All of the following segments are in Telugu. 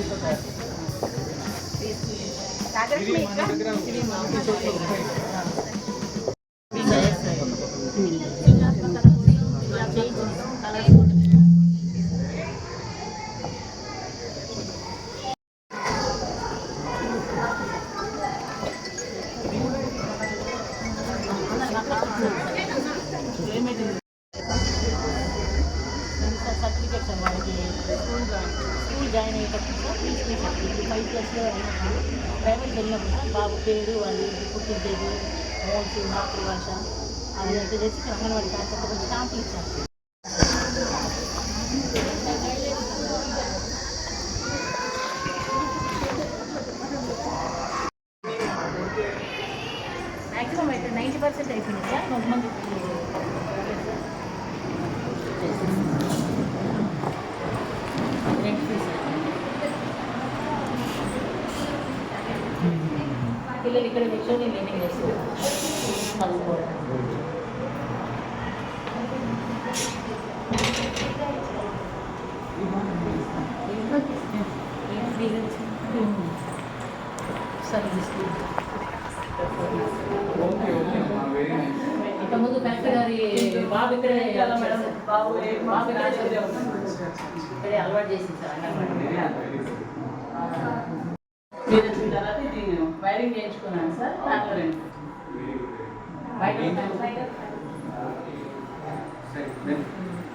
ప్లాస్టిక్తో తయారు రాజలక్ష్మి ప్లేస్లో అయినప్పుడు ప్రైవేట్ వెళ్ళినప్పుడు బాబు పేరు వాళ్ళు పుట్టిన తేదీ మోల్స్ మాతృభాష అవి అయితే చేసి అంగన్వాడి అంగన్వాడీ స్టాంపులు ఇచ్చాను పిల్లలు ఇక్కడ కూర్చొని లీనింగ్ చేస్తారు. చదువుకోవడం ఇంతకుముందు కలెక్టర్ గారి బాబు ఇక్కడే బాబు ఇక్కడే అలవాటు చేసింది సార్. అంగన్వాడీ వైరింగ్ చేయించుకున్నాను సార్. సరే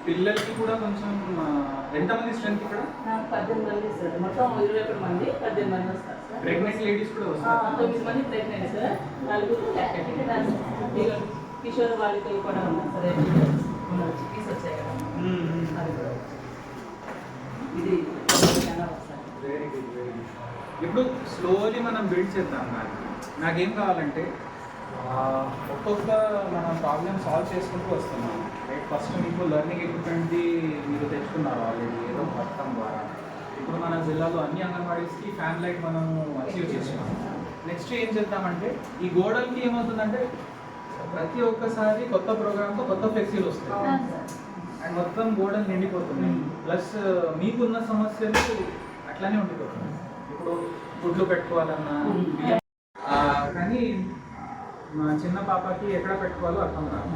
పిల్లలకి కూడా కొంచెం ఆ, ఎంతమంది స్ట్రెంత్ ఇక్కడ? పద్దెనిమిది మంది సార్. మొత్తం ఇరవై ఒకటి మంది పద్దెనిమిది మంది వస్తారు సార్. ప్రెగ్నెంట్ లేడీస్ కూడా వస్తారు. తొమ్మిది మంది ప్రెగ్నెంట్ సార్. నలుగురు కిషోర్ బాలికలు కూడా ఉన్నారు సార్. చిక్కీస్ వచ్చాయి కదా. ఇది చాలా sir very good very good ఇప్పుడు స్లోలీ మనం బిల్డ్ చేద్దాం నాకు నాకేం కావాలంటే ఒక్కొక్క మనం ప్రాబ్లమ్ సాల్వ్ చేసుకుంటూ వస్తున్నాం. రైట్ ఫస్ట్ మీకు లెర్నింగ్ ఎక్విప్మెంట్ది మీరు తెచ్చుకున్నారు ఆల్రెడీ ఏదో పథకం ద్వారా. ఇప్పుడు మన జిల్లాలో అన్ని అంగన్వాడీస్కి ఫ్యాన్ లైట్ మనం అచీవ్ చేస్తున్నాం. నెక్స్ట్ ఏం చేద్దామంటే ఈ గోడలకి ఏమవుతుందంటే ప్రతి ఒక్కసారి కొత్త ప్రోగ్రామ్తో కొత్త ఫ్లెక్సీలు వస్తాయి. అండ్ మొత్తం గోడలు నిండిపోతున్నాయి. ప్లస్ మీకున్న సమస్యలు అట్లానే ఉండిపోతున్నాయి. ఇప్పుడు గుడ్లు పెట్టుకోవాలన్నా కానీ మా చిన్న పాపకి ఎక్కడ పెట్టుకోవాలో అర్థం కాదు.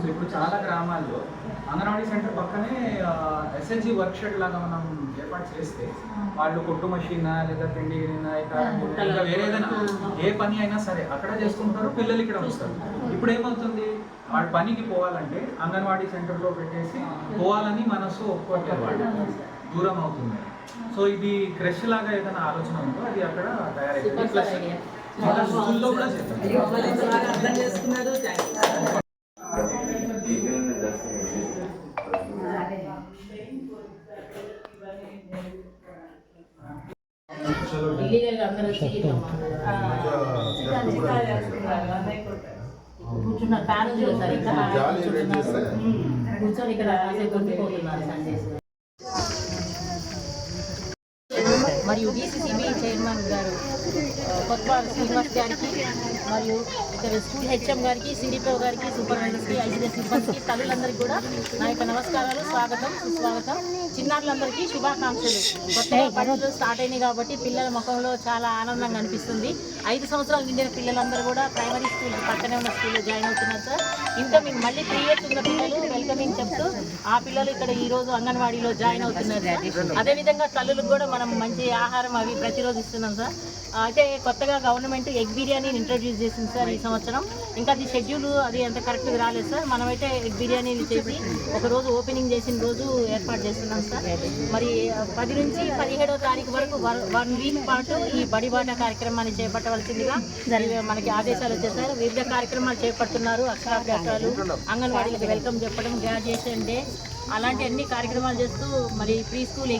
సో ఇప్పుడు చాలా గ్రామాల్లో అంగన్వాడీ సెంటర్ పక్కనే ఎస్ఎన్జి వర్క్ షెడ్ లాగా మనం ఏర్పాటు చేస్తే వాళ్ళు కొట్టు మషీన్ లేదా పిండి ఇంకా వేరే ఏదైనా ఏ పని అయినా సరే అక్కడ చేసుకుంటారు పిల్లలు ఇక్కడ వస్తారు. ఇప్పుడు ఏమవుతుంది? వాడు పనికి పోవాలంటే అంగన్వాడీ సెంటర్లో పెట్టేసి పోవాలని మనసు ఒప్పుకోవట్లేదు వాడు దూరం అవుతుంది. సో ఇది క్రష్ లాగా ఏదైనా ఆలోచన ఉందో అది అక్కడ తయారైంది. ప్లస్ స్కూల్లో కూడా వచ్చి కూర్చున్నారు ఫ్యాన్ ఉంది కదా సార్ ఇక్కడ జాలి రేట్ చేస్తే? కూర్చొని ఇక్కడ కాసేపు కొట్టుకుంటున్నారు మరియు డిసిసిబి చైర్మన్ గారు కొత్వాల్ శ్రీనివాస్ గారికి మరియు ఇక్కడ స్కూల్ హెచ్ఎం గారికి సిడిపిఓ గారికి సూపర్వైజర్స్కి ఐసీఎస్ సిబ్బందికి తల్లులందరికీ కూడా నా యొక్క నమస్కారాలు స్వాగతం సుస్వాగతం. చిన్నారులందరికీ శుభాకాంక్షలు. కొత్తగా పనులు స్టార్ట్ అయినాయి కాబట్టి పిల్లల ముఖంలో చాలా ఆనందంగా అనిపిస్తుంది. ఐదు సంవత్సరాలు నిండిన పిల్లలందరూ కూడా ప్రైమరీ స్కూల్ పక్కనే ఉన్న స్కూల్లో జాయిన్ అవుతున్నారు సార్. ఇంకా మీకు మళ్ళీ త్రీ ఇయర్స్ ఉన్న పిల్లలు వెల్కమింగ్ చెప్తూ ఆ పిల్లలు ఇక్కడ ఈ రోజు అంగన్వాడీలో జాయిన్ అవుతున్నారు సార్. అదేవిధంగా తల్లులకు కూడా మనం మంచి ఆహారం అవి ప్రతిరోజు ఇస్తున్నాం సార్. అయితే కొత్తగా గవర్నమెంట్ ఎగ్ బిర్యానీని ఇంట్రడ్యూస్ చేసింది సార్ ఈ సంవత్సరం. ఇంకా అది షెడ్యూల్ అది అంత కరెక్ట్గా రాలేదు సార్. మనమైతే ఎగ్ బిర్యానీలు చేసి ఒక రోజు ఓపెనింగ్ చేసిన రోజు ఏర్పాటు చేస్తున్నాం సార్. మరి పది నుంచి పదిహేడవ తారీఖు వరకు వన్ వీక్ పాటు ఈ బడిబాట కార్యక్రమాన్ని చేపట్టవలసిందిగా మనకి ఆదేశాలు వచ్చేసారు వివిధ కార్యక్రమాలు చేపడుతున్నారు అక్షరాభ్యాసాలు అంగన్వాడీలకు వెల్కమ్ చెప్పడం గ్రాడ్యుయేషన్ డే అలాంటి అన్ని కార్యక్రమాలు చేస్తూ మరి ప్రీ స్కూల్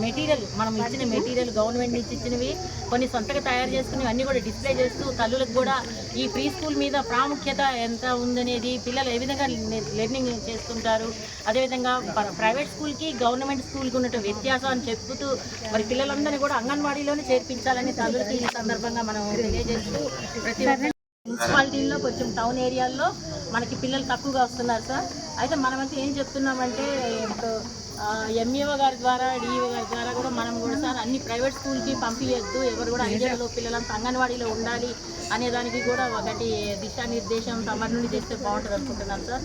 మెటీరియల్ మనం ఇచ్చిన మెటీరియల్ గవర్నమెంట్ నుంచి ఇచ్చినవి కొన్ని సొంతగా తయారు చేసుకుని అన్ని కూడా డిస్ప్లే చేస్తూ తల్లులకు కూడా ఈ ప్రీ స్కూల్ మీద ప్రాముఖ్యత ఎంత ఉందనేది పిల్లలు ఏ విధంగా లెర్నింగ్ చేస్తుంటారు. అదేవిధంగా ప్ర- ప్రైవేట్ స్కూల్కి గవర్నమెంట్ స్కూల్కి ఉన్నట్టు వ్యత్యాసం అని చెప్పుతూ మరి పిల్లలందరినీ కూడా అంగన్వాడీలోనే చేర్పించాలని తల్లులకి ఈ సందర్భంగా మనం తెలియజేస్తూ ప్రతి ఒక్క మున్సిపాలిటీల్లో కొంచెం టౌన్ ఏరియాల్లో మనకి పిల్లలు తక్కువగా వస్తున్నారు సార్. అయితే మనమైతే ఏం చెప్తున్నామంటే ఇప్పుడు ఎంఈఓ గారి ద్వారా డిఈఓ గారి ద్వారా కూడా మనం కూడా సార్ అన్ని ప్రైవేట్ స్కూల్కి పంపించద్దు ఎవరు కూడా ఐడియాలో పిల్లలంతా అంగన్వాడీలో ఉండాలి అనే దానికి కూడా ఒకటి దిశానిర్దేశం తమరి నుండి చేస్తే బాగుంటుంది అనుకుంటున్నాను సార్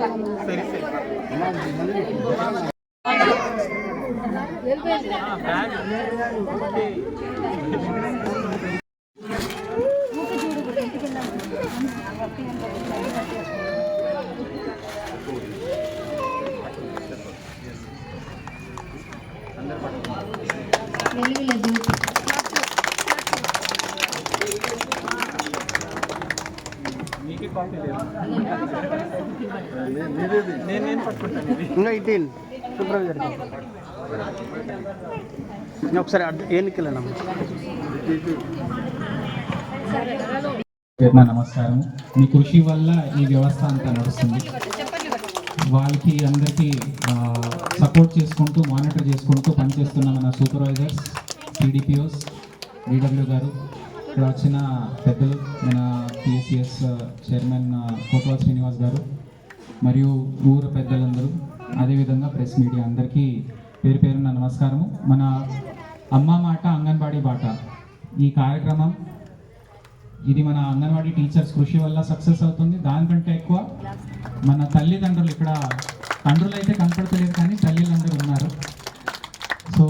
ఓకే మీకే ఇంకా ఇటీన్ సూపర్వైజర్. ఒకసారి అడ్- ఏనికి నమస్కారం. మీ కృషి వల్ల ఈ వ్యవస్థ అంతా నడుస్తుంది. వాళ్ళకి అందరికీ సపోర్ట్ చేసుకుంటూ మానిటర్ చేసుకుంటూ పనిచేస్తున్న మన సూపర్వైజర్స్ టీడీపీఓస్ డిడబ్ల్యూ గారు. ఇక్కడ వచ్చిన పెద్దలు మన పిఎస్సిఎస్ చైర్మన్ కోటవాల్ శ్రీనివాస్ గారు. మరియు ఊరు పెద్దలందరూ అదేవిధంగా ప్రెస్ మీడియా అందరికీ పేరు పేరున నమస్కారము. మన అమ్మ మాట అంగన్వాడీ బాట. ఈ కార్యక్రమం ఇది మన అంగన్వాడీ టీచర్స్ కృషి వల్ల సక్సెస్ అవుతుంది. దానికంటే ఎక్కువ మన తల్లిదండ్రులు ఇక్కడ తండ్రులు అయితే కనపడతలేదు కానీ తల్లిదండ్రులు ఉన్నారు. సో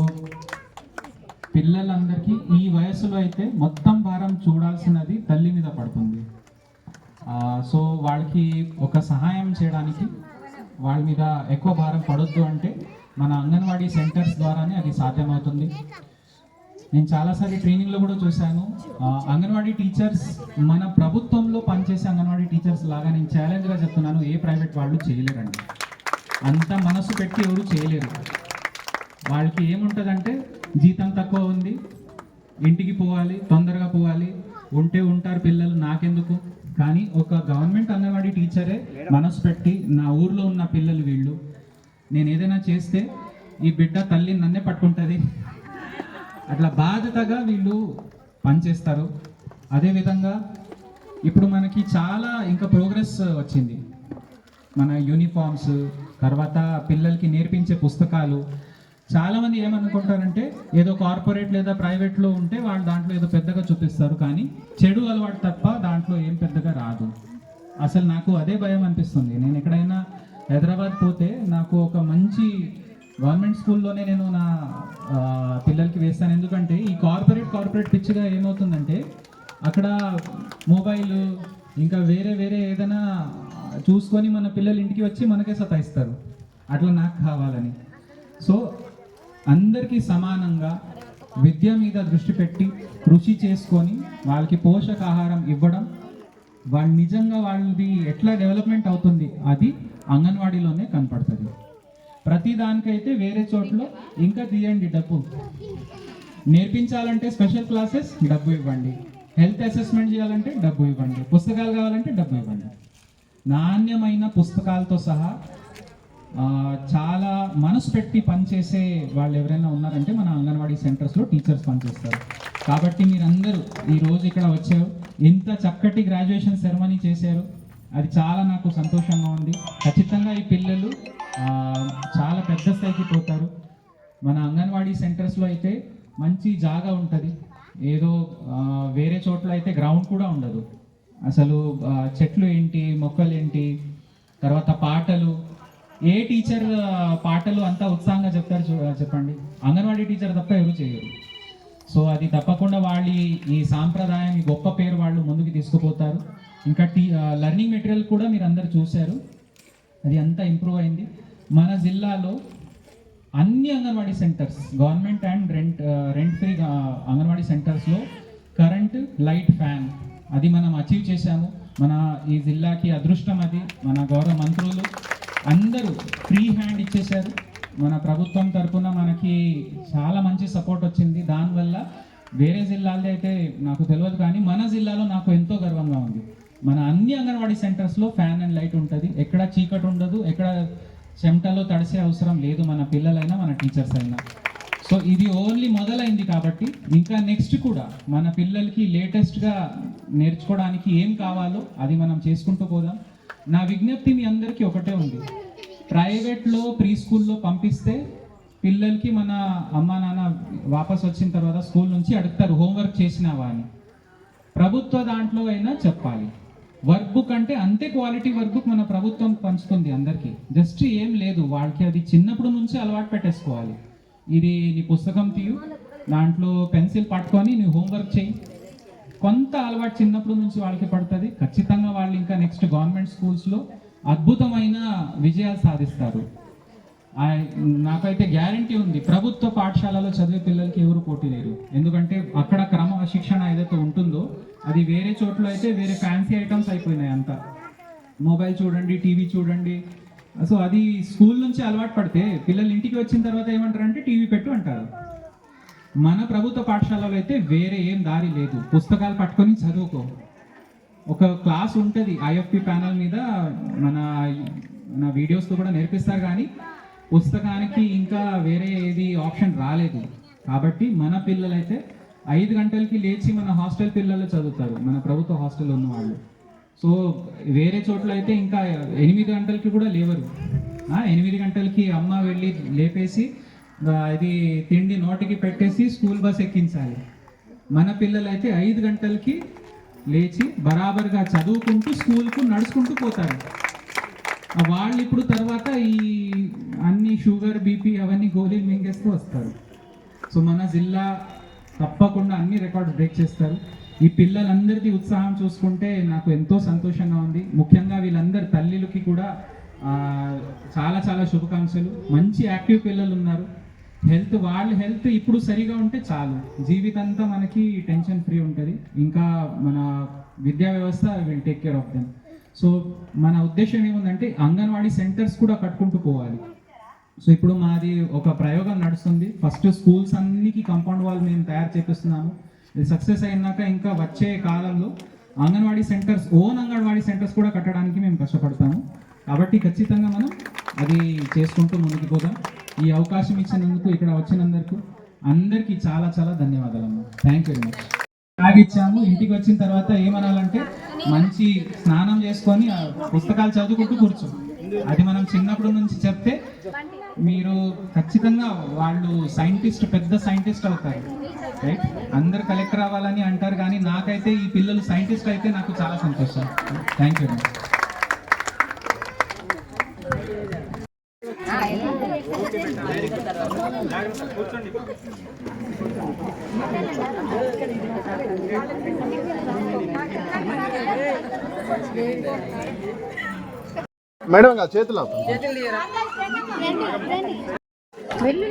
పిల్లలందరికీ ఈ వయసులో అయితే మొత్తం భారం చూడాల్సినది తల్లి మీద పడుతుంది. సో వాళ్ళకి ఒక సహాయం చేయడానికి వాళ్ళ మీద ఎక్కువ భారం పడొద్దు అంటే మన అంగన్వాడీ సెంటర్స్ ద్వారానే అది సాధ్యమవుతుంది. నేను చాలాసార్లు ట్రైనింగ్లో కూడా చూశాను. అంగన్వాడీ టీచర్స్ మన ప్రభుత్వంలో పనిచేసే అంగన్వాడీ టీచర్స్ లాగా నేను ఛాలెంజ్గా చెప్తున్నాను. ఏ ప్రైవేట్ వాళ్ళు చేయలేరండి. అంత మనసు పెట్టి ఎవరు చేయలేరు. వాళ్ళకి ఏముంటుందంటే జీతం తక్కువ ఉంది. ఇంటికి పోవాలి తొందరగా పోవాలి. ఉంటే ఉంటారు పిల్లలు నాకెందుకు? కానీ ఒక గవర్నమెంట్ అంగన్వాడీ టీచరే మనసు పెట్టి నా ఊర్లో ఉన్న పిల్లలు వీళ్ళు. నేను ఏదైనా చేస్తే ఈ బిడ్డ తల్లి నన్నే పట్టుకుంటుంది. అట్లా బాధ్యతగా వీళ్ళు పనిచేస్తారు. అదేవిధంగా ఇప్పుడు మనకి చాలా ఇంకా ప్రోగ్రెస్ వచ్చింది. మన యూనిఫామ్స్ తర్వాత పిల్లలకి నేర్పించే పుస్తకాలు చాలామంది ఏమనుకుంటారంటే ఏదో కార్పొరేట్ లేదా ప్రైవేట్లో ఉంటే వాళ్ళు దాంట్లో ఏదో పెద్దగా చూపిస్తారు కానీ చెడు అలవాటు తప్ప దాంట్లో ఏం పెద్దగా రాదు. అసలు నాకు అదే భయం అనిపిస్తుంది. నేను ఎక్కడైనా హైదరాబాద్ పోతే నాకు ఒక మంచి గవర్నమెంట్ స్కూల్లోనే నేను నా పిల్లలకి వేస్తాను. ఎందుకంటే ఈ కార్పొరేట్ కార్పొరేట్ పిచ్చిగా ఏమవుతుందంటే అక్కడ మొబైల్ ఇంకా వేరే వేరే ఏదైనా చూసుకొని మన పిల్లలు ఇంటికి వచ్చి మనకే సతాయిస్తారు. అట్లా నాకు కావాలని. సో అందరికీ సమానంగా విద్య మీద దృష్టి పెట్టి కృషి చేసుకొని వాళ్ళకి పోషకాహారం ఇవ్వడం వాళ్ళు నిజంగా వాళ్ళది ఎట్లా డెవలప్మెంట్ అవుతుంది అది అంగన్వాడీలోనే కనపడుతుంది. ప్రతి దానికైతే వేరే చోట్ల ఇంకా తీయండి డబ్బు. నేర్పించాలంటే స్పెషల్ క్లాసెస్ డబ్బు ఇవ్వండి. హెల్త్ అసెస్మెంట్ చేయాలంటే డబ్బు ఇవ్వండి. పుస్తకాలు కావాలంటే డబ్బు ఇవ్వండి. నాణ్యమైన పుస్తకాలతో సహా చాలా మనసు పెట్టి పనిచేసే వాళ్ళు ఎవరైనా ఉన్నారంటే మన అంగన్వాడీ సెంటర్స్లో టీచర్స్ పనిచేస్తారు. కాబట్టి మీరందరూ ఈరోజు ఇక్కడ వచ్చారు. ఇంత చక్కటి గ్రాడ్యుయేషన్ సెరమనీ చేశారు. అది చాలా నాకు సంతోషంగా ఉంది. ఖచ్చితంగా ఈ పిల్లలు చాలా పెద్ద స్థాయికి పోతారు. మన అంగన్వాడీ సెంటర్స్లో అయితే మంచి జాగా ఉంటుంది. ఏదో వేరే చోట్ల అయితే గ్రౌండ్ కూడా ఉండదు. అసలు చెట్లు ఏంటి మొక్కలు ఏంటి తర్వాత పాటలు ఏ టీచర్ పాటలు అంతా ఉత్సాహంగా చెప్తారు చూ- చెప్పండి. అంగన్వాడీ టీచర్ తప్ప ఎవరు చేయరు. సో అది తప్పకుండా వాళ్ళ ఈ- ఈ సాంప్రదాయం ఈ గొప్ప పేరు వాళ్ళు ముందుకు తీసుకుపోతారు. ఇంకా టీ లెర్నింగ్ మెటీరియల్ కూడా మీరు అందరు చూశారు. అది అంతా ఇంప్రూవ్ అయింది. మన జిల్లాలో అన్ని anganwadi centres government and rent rent free anganwadi సెంటర్స్లో కరెంట్ లైట్ ఫ్యాన్ అది మనం అచీవ్ చేశాము. మన ఈ జిల్లాకి అదృష్టం అది. మన గౌరవ మంత్రులు అందరూ ఫ్రీ హ్యాండ్ ఇచ్చేశారు. మన ప్రభుత్వం తరఫున మనకి చాలా మంచి సపోర్ట్ వచ్చింది. దానివల్ల వేరే జిల్లాల్లో అయితే నాకు తెలియదు కానీ మన జిల్లాలో నాకు ఎంతో గర్వంగా ఉంది. మన అన్ని అంగన్వాడీ సెంటర్స్లో ఫ్యాన్ అండ్ లైట్ ఉంటుంది. ఎక్కడ చీకటి ఉండదు ఎక్కడ చెమటలో తడిసే అవసరం లేదు మన పిల్లలైనా మన టీచర్స్ అయినా. సో ఇది ఓన్లీ మొదలైంది కాబట్టి ఇంకా నెక్స్ట్ కూడా మన పిల్లలకి లేటెస్ట్గా నేర్చుకోవడానికి ఏం కావాలో అది మనం చేసుకుంటూ పోదాం. నా విజ్ఞప్తి మీ అందరికీ ఒకటే ఉంది. ప్రైవేట్లో ప్రీ స్కూల్లో పంపిస్తే పిల్లలకి మన అమ్మా నాన్న వాపస్ వచ్చిన తర్వాత స్కూల్ నుంచి అడుగుతారు హోంవర్క్ చేసినావా? అని. ప్రభుత్వ దాంట్లో అయినా చెప్పాలి. వర్క్ బుక్ అంటే అంతే క్వాలిటీ వర్క్ బుక్ మన ప్రభుత్వం పంచుతుంది అందరికీ. జస్ట్ ఏం లేదు వాళ్ళకి అది చిన్నప్పుడు నుంచి అలవాటు పెట్టేసుకోవాలి. ఇది నీ పుస్తకం తీయు దాంట్లో పెన్సిల్ పట్టుకొని నీ హోంవర్క్ చేయి. కొంత అలవాటు చిన్నప్పటి నుంచి వాళ్ళకి పడుతుంది. ఖచ్చితంగా వాళ్ళు ఇంకా నెక్స్ట్ గవర్నమెంట్ స్కూల్స్లో అద్భుతమైన విజయాలు సాధిస్తారు. నాకైతే గ్యారంటీ ఉంది. ప్రభుత్వ పాఠశాలలో చదివే పిల్లలకి ఎవరు పోటీ లేరు. ఎందుకంటే అక్కడ క్రమ శిక్షణ ఏదైతే ఉంటుందో అది వేరే చోట్ల అయితే వేరే ఫ్యాన్సీ ఐటమ్స్ అయిపోయినాయి అంతా. మొబైల్ చూడండి టీవీ చూడండి. సో అది స్కూల్ నుంచి అలవాటు పడితే పిల్లలు ఇంటికి వచ్చిన తర్వాత ఏమంటారంటే టీవీ పెట్టు అంటారు. మన ప్రభుత్వ పాఠశాలలో అయితే వేరే ఏం దారి లేదు. పుస్తకాలు పట్టుకొని చదువుకో. ఒక క్లాస్ ఉంటుంది ఐఎఫ్పి ప్యానల్ మీద మన మన వీడియోస్తో కూడా నేర్పిస్తారు కానీ పుస్తకానికి ఇంకా వేరే ఏది ఆప్షన్ రాలేదు. కాబట్టి మన పిల్లలైతే ఐదు గంటలకి లేచి మన హాస్టల్ పిల్లలు చదువుతారు. మన ప్రభుత్వ హాస్టల్ ఉన్న వాళ్ళు సో వేరే చోట్ల అయితే ఇంకా ఎనిమిది గంటలకి కూడా లేవరు. ఎనిమిది గంటలకి అమ్మ వెళ్ళి లేపేసి ఇది తిండి నోటికి పెట్టేసి స్కూల్ బస్ ఎక్కించాలి. మన పిల్లలైతే ఐదు గంటలకి లేచి బరాబర్గా చదువుకుంటూ స్కూల్కు నడుచుకుంటూ పోతారు. వాళ్ళు ఇప్పుడు తర్వాత ఈ అన్ని షుగర్ బీపీ అవన్నీ గోళీలు మింగేస్తూ వస్తారు. సో మన జిల్లా తప్పకుండా అన్ని రికార్డ్స్ బ్రేక్ చేస్తారు. ఈ పిల్లలందరిది ఉత్సాహం చూసుకుంటే నాకు ఎంతో సంతోషంగా ఉంది. ముఖ్యంగా వీళ్ళందరి తల్లిలకి కూడా చాలా చాలా శుభాకాంక్షలు. మంచి యాక్టివ్ పిల్లలు ఉన్నారు. హెల్త్ వాళ్ళ హెల్త్ ఇప్పుడు సరిగా ఉంటే చాలు. జీవితంతా మనకి టెన్షన్ ఫ్రీ ఉంటుంది. ఇంకా మన విద్యా వ్యవస్థ will take care of them so మన ఉద్దేశం ఏముందంటే అంగన్వాడీ సెంటర్స్ కూడా కట్టుకుంటూ పోవాలి. సో ఇప్పుడు మాది ఒక ప్రయోగం నడుస్తుంది. ఫస్ట్ స్కూల్స్ అన్నికి కంపౌండ్ వాల్ మేము తయారు చేపిస్తున్నాము. ఇది సక్సెస్ అయినాక ఇంకా వచ్చే కాలంలో anganwadi centres own anganwadi centres కూడా కట్టడానికి మేము కష్టపడతాము. కాబట్టి ఖచ్చితంగా మనం అది చేసుకుంటూ ముందుకు పోదాం. ఈ అవకాశం ఇచ్చినందుకు ఇక్కడ వచ్చినందుకు అందరికీ చాలా చాలా ధన్యవాదాలు అమ్మ థ్యాంక్ యూ వెరీ మచ్ ఇచ్చాము ఇంటికి వచ్చిన తర్వాత ఏమనాలంటే మంచి స్నానం చేసుకొని పుస్తకాలు చదువుకుంటూ కూర్చో. అది మనం చిన్నప్పటి నుంచి చెప్తే మీరు ఖచ్చితంగా వాళ్ళు సైంటిస్ట్ పెద్ద సైంటిస్ట్ అవుతారు. రైట్ అందరు కలెక్టర్ అవ్వాలని అంటారు కానీ నాకైతే ఈ పిల్లలు సైంటిస్ట్ అయితే నాకు చాలా సంతోషం. థ్యాంక్ యూ మేడం ఇంకా చేతులు. వెళ్ళు